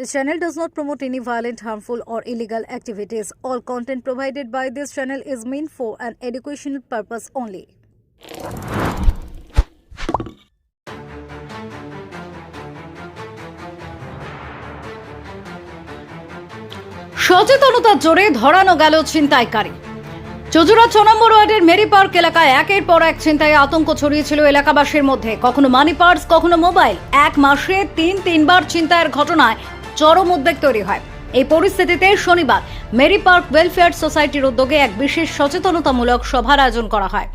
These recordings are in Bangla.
This channel does not promote any violent, harmful, or illegal activities. All content provided by this channel is meant for an educational purpose only. সচেতনতার জোরে ধরানো গেল ছিনতাইকারী চজুরা ছ নম্বর ওয়ার্ডের মেরি পার্ক এলাকায় একের পর এক ছিনতাই আতঙ্ক ছড়িয়েছিল এলাকাবাসীর মধ্যে কখনো মানি পার্স কখনো মোবাইল এক মাসে তিন তিনবার ছিনতাইয়ের ঘটনায় চরম উদ্বেগ তৈরি হয়। এই পরিস্থিতিতে শনিবার মেরি পার্ক ওয়েলফেয়ার সোসাইটির উদ্যোগে এক বিশেষ সচেতনতামূলক সভার আয়োজন করা হয়।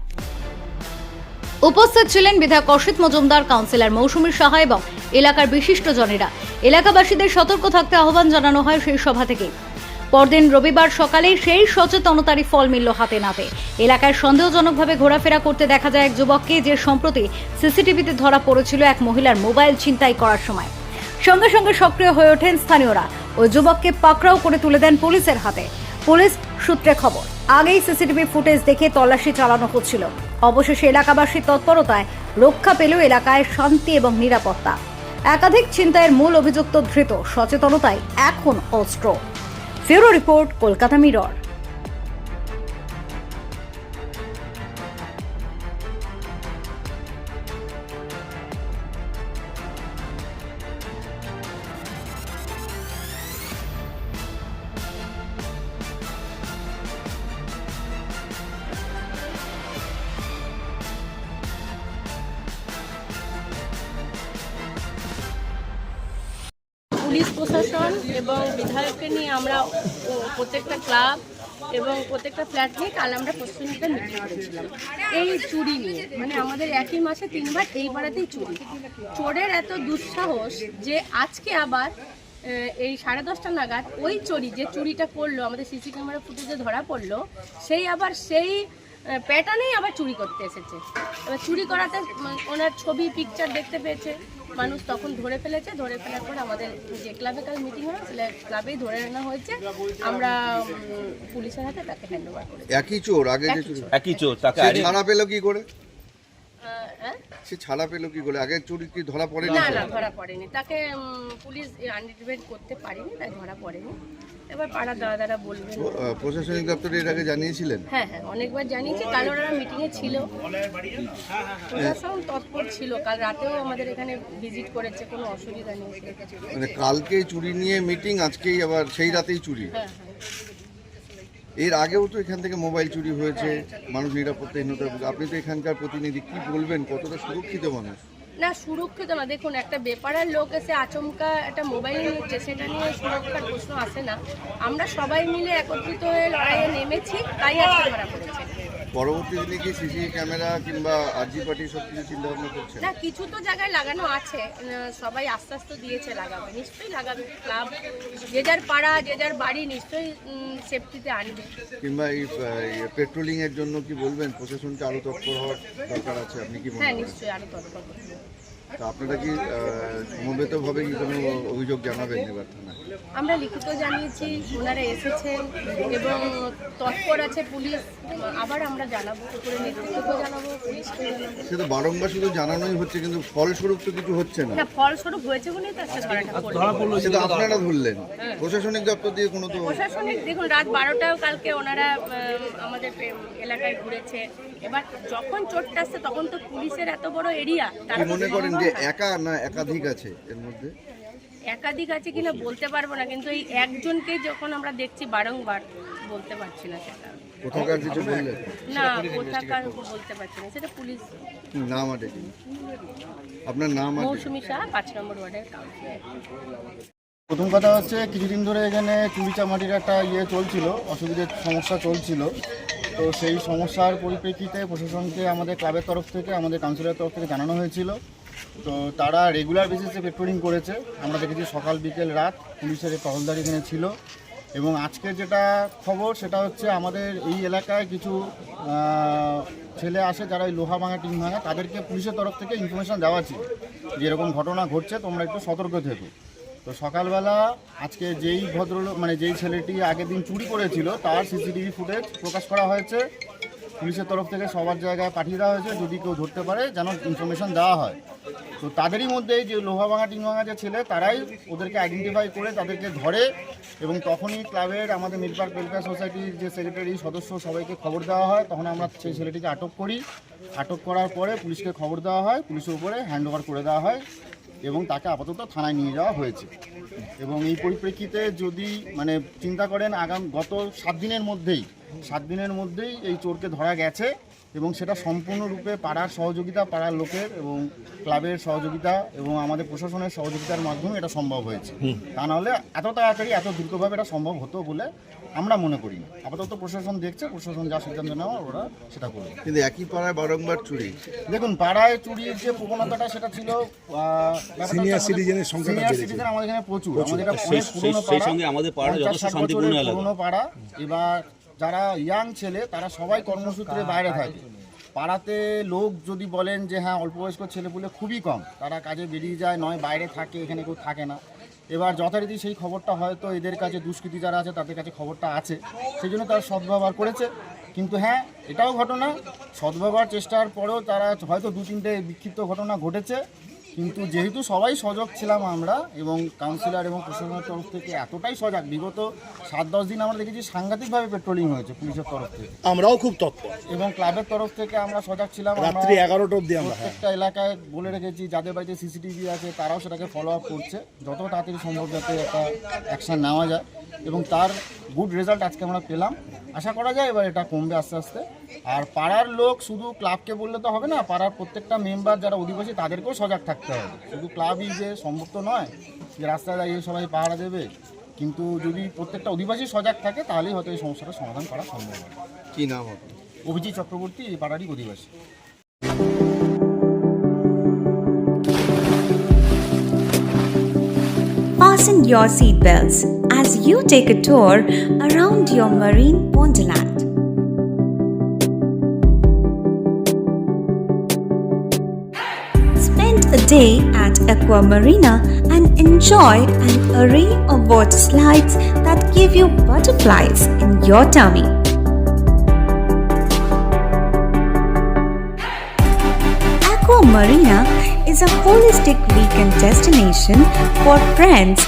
উপস্থিত ছিলেন বিধায়ক অসিত মজুমদার, কাউন্সিলর মৌসুমী সাহা এবং এলাকার বিশিষ্ট জনেরা এলাকাবাসীদের সতর্ক থাকতে আহ্বান জানানো হয় সেই সভা থেকে পরদিন রবিবার সকালে সেই সচেতনতারই ফল মিলল হাতে নাতে। এলাকায় সন্দেহজনকভাবে ঘোরাফেরা করতে দেখা যায় এক যুবককে যে সম্প্রতি সিসিটিভিতে ধরা পড়েছিল এক মহিলার মোবাইল ছিনতাই করার সময়। সঙ্গে সঙ্গে সক্রিয় হয়ে ওঠেন স্থানীয়রা ওই যুবককে পাকড়াও করে তুলে দেন পুলিশের হাতে। পুলিশ সূত্রে খবর, আগেই সিসিটিভি ফুটেজ দেখে তল্লাশি চালানো হচ্ছিল। অবশেষে এলাকাবাসীর তৎপরতায় রক্ষা পেল এলাকায় শান্তি এবং নিরাপত্তা। একাধিক ছিনতাইয়ের মূল অভিযুক্ত ধৃত সচেতনতায় এখন অস্ত্র। ফিউরো রিপোর্ট, কলকাতা মিরর। পুলিশ প্রশাসন এবং বিধায়ককে নিয়ে আমরা প্রত্যেকটা ক্লাব এবং প্রত্যেকটা ফ্ল্যাট নিয়ে কাল আমরা প্রস্তুতিটা মিটিং করেছিলাম। এই চুরি নিয়ে মানে আমাদের একই মাসে তিনবার এই পাড়াতেই চুরি। চোরের এত দুঃসাহস যে আজকে আবার এই সাড়ে দশটা নাগাদ ওই চুরি, যে চুরিটা করল, আমাদের সিসি ক্যামেরা ফুটেজে ধরা পড়ল, সেই আবার সেই প্যাটার্নেই আবার চুরি করতে এসেছে। এবার চুরি করাতে ওনার ছবি পিকচার দেখতে পেয়েছে। মানুষ তখন ধরে ফেলেছে ধরে ফেলার পর আমাদের যে ক্লাবে কাল মিটিং হয় সেটা ক্লাবেই ধরে আনা হয়েছে। আমরা পুলিশের হাতে তাকে হ্যান্ড ওভার করেছি। একই চোর আগে যে চোর। একই চোর তাকে সে ছাড়া পেল কি করে? হ্যাঁ? সে ছাড়া পেল কি করে? আগে চুরি কি ধরা পড়েনি? না না ধরা পড়েনি। তাকে পুলিশ আনডিটেড করতে পারেনি তাই ধরা পড়েনি। এবার পাড়ার দাদা দাদা বলবেন প্রশাসনিক দপ্তরে এর আগে জানিয়েছিলেন? হ্যাঁ হ্যাঁ অনেকবার জানিয়েছি কাল ওরা মিটিংয়ে ছিল। প্রশাসন তৎপর ছিল কাল রাতেও আমাদের এখানে ভিজিট করেছে কোনো অসুবিধা নেই। মানে কালকে চুরি নিয়ে মিটিং আজকেই আবার সেই রাতেই চুরি? হ্যাঁ হ্যাঁ। এর আগেও তো এখান থেকে মোবাইল চুরি হয়েছে মানুষ নিরাপত্তাহীনতা। আপনি তো এখানকার প্রতিনিধি কি বলবেন? কতটা সুরক্ষিত মানুষ? না, সুরক্ষিত না। দেখুন, একটা বেপারার লোক এসে আচমকা একটা মোবাইল নিচ্ছে, সেটা নিয়ে সুরক্ষার প্রশ্ন আসে না। আমরা সবাই মিলে একত্রিত হয়ে লড়াইয়ে নেমেছি, তাই আজকে ধরা পড়েছে। পরবর্তী দিনে কি সিসি ক্যামেরা কিংবা আরজি পার্টি সব কিছু চিন্তা ভাবনা করছে? না কিছু তো জায়গায় লাগানো আছে। সবাই আস্তে আস্তে দিয়েছে লাগাবে। নিশ্চয়ই লাগাবে ক্লাব যে যার পাড়া যে যার বাড়ি নিশ্চয়ই সেফটিতে আনবে। কিংবা এই পেট্রোলিং এর জন্য কি বলবেন? প্রশাসনকে আরও তৎপর হওয়ার দরকার আছে? আপনি কি মনে হ্যাঁ নিশ্চয়ই আরও তৎপর। তা আপনারা কি সমবেতভাবে কি কোনো অভিযোগ জানাবেন এবার থানায়? আমরা লিখিত জানিয়েছি ওনারা এসেছেন এবং তৎপর আছে পুলিশ। আবার আমরা জানাব উপরে নেতৃত্বকেও জানাব পুলিশকে জানাব। সে তো বারংবার শুধু জানানোই হচ্ছে কিন্তু ফলস্বরূপ তো কিছু হচ্ছে না। না ফলস্বরূপ হয়েছে বলেই তো ধরাটা পড়ল। সেটা আপনারা ধরলেন। প্রশাসনিক দপ্তর দিয়ে কোনো তো প্রশাসনিক দেখুন রাত বারোটাও কালকে ওনারা আহ, আমাদের পে- এলাকায় ঘুরেছে। এবার যখন চোটটা আসছে তখন তো পুলিশের এত বড় এরিয়া কি মনে করেন যে একা না একাধিক আছে এর মধ্যে? একাধিক আছে কিনা বলতে পারব না কিন্তু এই একজনকেই যখন আমরা দেখছি বারংবার বলতে পারছি না সেটা। কোথাকার কিছু বললেন না কোথাকার বলতে পারছি না সেটা পুলিশ। নাম আটে আপনার নাম আছে মৌসুমী শাহ পাঁচ নম্বর ওয়ার্ডের কাউন্সিলর। প্রথম কথা হচ্ছে কিছুদিন ধরে এখানে চুরিচামাটির একটা ইয়ে চলছিল অসুবিধার সমস্যা চলছিল। তো সেই সমস্যার পরিপ্রেক্ষিতে প্রশাসনকে আমাদের ক্লাবের তরফ থেকে, আমাদের কাউন্সিলরের তরফ থেকে জানানো হয়েছিল। তো তারা রেগুলার বেসিসে পেট্রোলিং করেছে। আমরা দেখেছি সকাল, বিকেল, রাত পুলিশের টহলদারি এখানে ছিল। এবং আজকে যেটা খবর, সেটা হচ্ছে আমাদের এই এলাকায় কিছু ছেলে আসে যারা ওই লোহা ভাঙা টিম ভাঙা, তাদেরকে পুলিশের তরফ থেকে ইনফরমেশন দেওয়া ছিল যে এরকম ঘটনা ঘটছে, তোমরা একটু সতর্ক থেকো। তো সকালবেলা আজকে যেই ভদ্রলোক মানে যেই ছেলেটি আগের দিন চুরি করেছিল, তার সিসিটিভি ফুটেজ প্রকাশ করা হয়েছে। পুলিশের তরফ থেকে সবার জায়গায় পাঠিয়ে দেওয়া হয়েছে, যদি কেউ ধরতে পারে, যেন ইনফরমেশন দেওয়া হয়। তো তাদেরই মধ্যে যে লোহা ভাঙা টিন ভাঙা যে ছেলে, তারাই ওদেরকে আইডেন্টিফাই করে তাদেরকে ধরে এবং তখনই ক্লাবের আমাদের মিরপার্ক ওয়েলফেয়ার সোসাইটির যে সেক্রেটারি সদস্য, সবাইকে খবর দেওয়া হয়। তখন আমরা সেই ছেলেটিকে আটক করি। আটক করার পরে পুলিশকে খবর দেওয়া হয়। পুলিশের উপরে হ্যান্ড করে দেওয়া হয়। এবং তাকে আপাতত থানায় নিয়ে যাওয়া হয়েছে। এবং এই পরিপ্রেক্ষিতে যদি মানে চিন্তা করেন, আগাম, গত সাত দিনের মধ্যেই, সাত দিনের মধ্যেই এই চোরকে ধরা গেছে। এবং সেটা সম্পূর্ণরূপে পাড়ার সহযোগিতা পাড়ার লোকের এবং ক্লাবের সহযোগিতা এবং আমাদের প্রশাসনের সহযোগিতার মাধ্যমে এটা সম্ভব হয়েছে। তা নাহলে এত তাড়াতাড়ি এত দ্রুতভাবে এটা সম্ভব হতো বলে আমরা মনে করি না। আপাতত প্রশাসন দেখছে প্রশাসন যা সিদ্ধান্ত নেওয়া ওরা সেটা করবে। কিন্তু একই পাড়ায় বারংবার চুরি। দেখুন পাড়ায় চুরির যে প্রবণতাটা সেটা ছিল সিনিয়র সিটিজেনের সংখ্যা সিনিয়র সিটিজেন আমাদের এখানে প্রচুর। আমাদের এটা অনেক পুরনো পাড়া। আমাদের পাড়াটা যথেষ্ট শান্তিপূর্ণ এলাকা। পুরনো পাড়া। এবার যারা ইয়াং ছেলে, তারা সবাই কর্মসূত্রে বাইরে থাকে। পাড়াতে লোক যদি বলেন যে হ্যাঁ অল্প বয়স্ক ছেলেপুলে খুবই কম। তারা কাজে বেরিয়ে যায়, নয়, বাইরে থাকে, এখানে কেউ থাকে না। এবার যথারীতি সেই খবরটা হয়তো এদের কাছে দুষ্কৃতী যারা আছে, তাদের কাছে খবরটা আছে। সেই জন্য তারা সদ্ব্যবহার করেছে। কিন্তু হ্যাঁ এটাও ঘটনা। সদ্ব্যবহার চেষ্টার পরেও তারা হয়তো দু তিনটে বিক্ষিপ্ত ঘটনা ঘটেছে। কিন্তু যেহেতু সবাই সজাগ ছিলাম আমরা এবং কাউন্সিলর এবং প্রশাসনের তরফ থেকে এতটাই সজাগ বিগত সাত দশ দিন আমরা দেখেছি সাংঘাতিকভাবে পেট্রোলিং হয়েছে পুলিশের তরফ থেকে। আমরাও খুব তৎপর। এবং ক্লাবের তরফ থেকে আমরা সজাগ ছিলাম রাত্রি এগারোটা অবধি আমরা হ্যাঁ। প্রত্যেকটা এলাকায় বলে রেখেছি যাদের বাড়িতে সিসিটিভি আছে তারাও সেটাকে ফলো আপ করছে যত তাড়াতাড়ি সম্ভব যাতে একটা অ্যাকশন নেওয়া যায়। এবং তার গুড রেজাল্ট আজকে আমরা পেলাম। আশা করা যায় এবার এটা কমবে আস্তে আস্তে। আর পাড়ার লোক শুধু ক্লাবকে বললে তো হবে না পাড়ার প্রত্যেকটা মেম্বার যারা অধিবাসী তাদেরকেও সজাগ থাকতে হবে। শুধু ক্লাবই যে সম্ভব তো নয় যে রাস্তায় দাঁড়িয়ে সবাই পাহারা দেবে কিন্তু যদি প্রত্যেকটা অধিবাসী সজাগ থাকে তাহলেই হয়তো এই সমস্যাটা সমাধান করা সম্ভব হবে। কি নাম আপনার অভিজিৎ চক্রবর্তী এই পাড়ারই অধিবাসী। Fasten your seatbelts as you take a tour around your marine wonderland. Spend a day at Aqua Marina and enjoy an array of water slides that give you butterflies in your tummy. Aqua Marina is a holistic weekend destination for friends,